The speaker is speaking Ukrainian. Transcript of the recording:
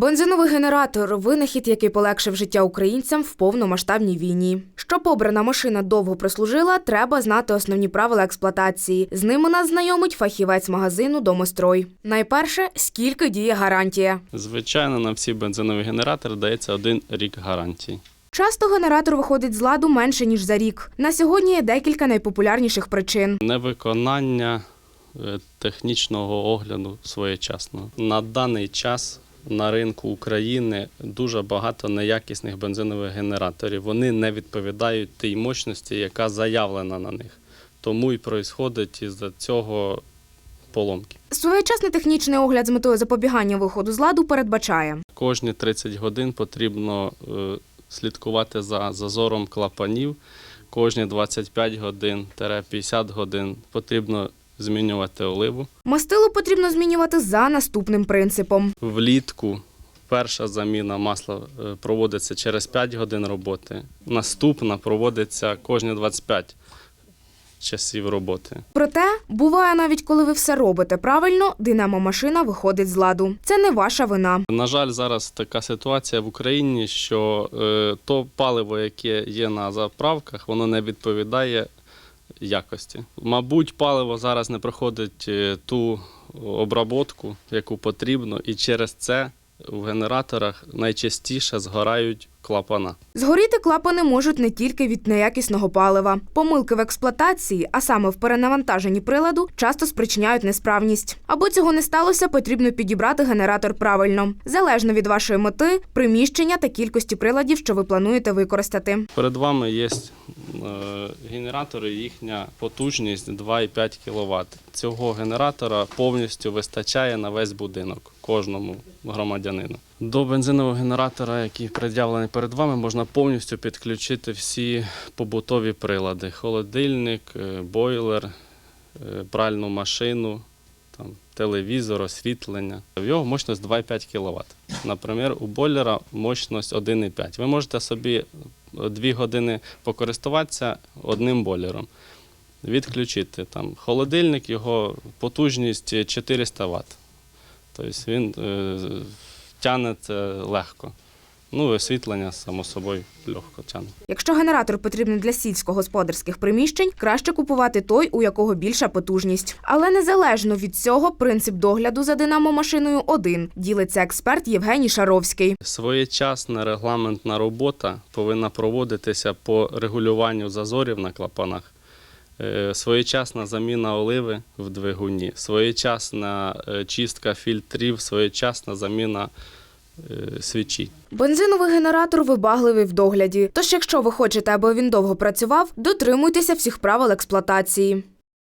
Бензиновий генератор винахід, який полегшив життя українцям в повномасштабній війні. Щоб обрана машина довго прослужила, треба знати основні правила експлуатації. З ними нас знайомить фахівець магазину Домострой. Найперше, скільки діє гарантія. Звичайно, на всі бензинові генератори дається один рік гарантії. Часто генератор виходить з ладу менше ніж за рік. На сьогодні є декілька найпопулярніших причин. Невиконання е, технічного огляду своєчасного. На даний час на ринку України дуже багато неякісних бензинових генераторів. Вони не відповідають тій мощності, яка заявлена на них. Тому і проїсходить із цього поломки. Своєчасний технічний огляд з метою запобігання виходу з ладу передбачає Кожні 30 годин потрібно е, слідкувати за зазором клапанів. Кожні 25 годин 50 годин потрібно змінювати оливу. мастило потрібно змінювати за наступним принципом. Влітку перша заміна масла е, проводиться через 5 годин роботи. Наступна проводиться кожні 25 часів роботи. Проте буває навіть коли ви все робите правильно, динамо-машина виходить з ладу. Це не ваша вина. На жаль, зараз така ситуація в Україні, що е, то паливо, яке є на заправках, воно не відповідає якості. Мабуть, паливо зараз не проходить е, ту обработку, яку потрібно, і через це в генераторах найчастіше згорають клапана. Згоріти клапани можуть не тільки від неякісного палива. Помилки в експлуатації, а саме в перенавантаженні приладу, часто спричиняють несправність. Аби цього не сталося, потрібно підібрати генератор правильно, залежно від вашої мети, приміщення та кількості приладів, що ви плануєте використати. Перед вами є е, генератори, їхня потужність 2,5 кВт. Цього генератора повністю вистачає на весь будинок кожному громадянину. До бензинового генератора, який пред'явлений перед вами, можна повністю підключити всі побутові прилади: холодильник, е, бойлер, е, пральну машину, там, телевізор, освітлення. В його мощність 2,5 кВт. Наприклад, у бойлера мощність 1,5. Ви можете собі 2 години покористуватися одним бойлером. Відключити там холодильник, його потужність 400 Вт. Тобто він е, тягне це легко. Ну, освітлення, само собою, легко тягне. Якщо генератор потрібен для сільськогосподарських приміщень, краще купувати той, у якого більша потужність. Але незалежно від цього, принцип догляду за динамо-машиною один, ділиться експерт Євгеній Шаровський. Своєчасна регламентна робота повинна проводитися по регулюванню зазорів на клапанах. Е, Своєчасна заміна оливи в двигуні, своєчасна е, чистка фільтрів, своєчасна заміна е, свічі. Бензиновий генератор вибагливий в догляді. Тож, якщо ви хочете, аби він довго працював, дотримуйтеся всіх правил експлуатації.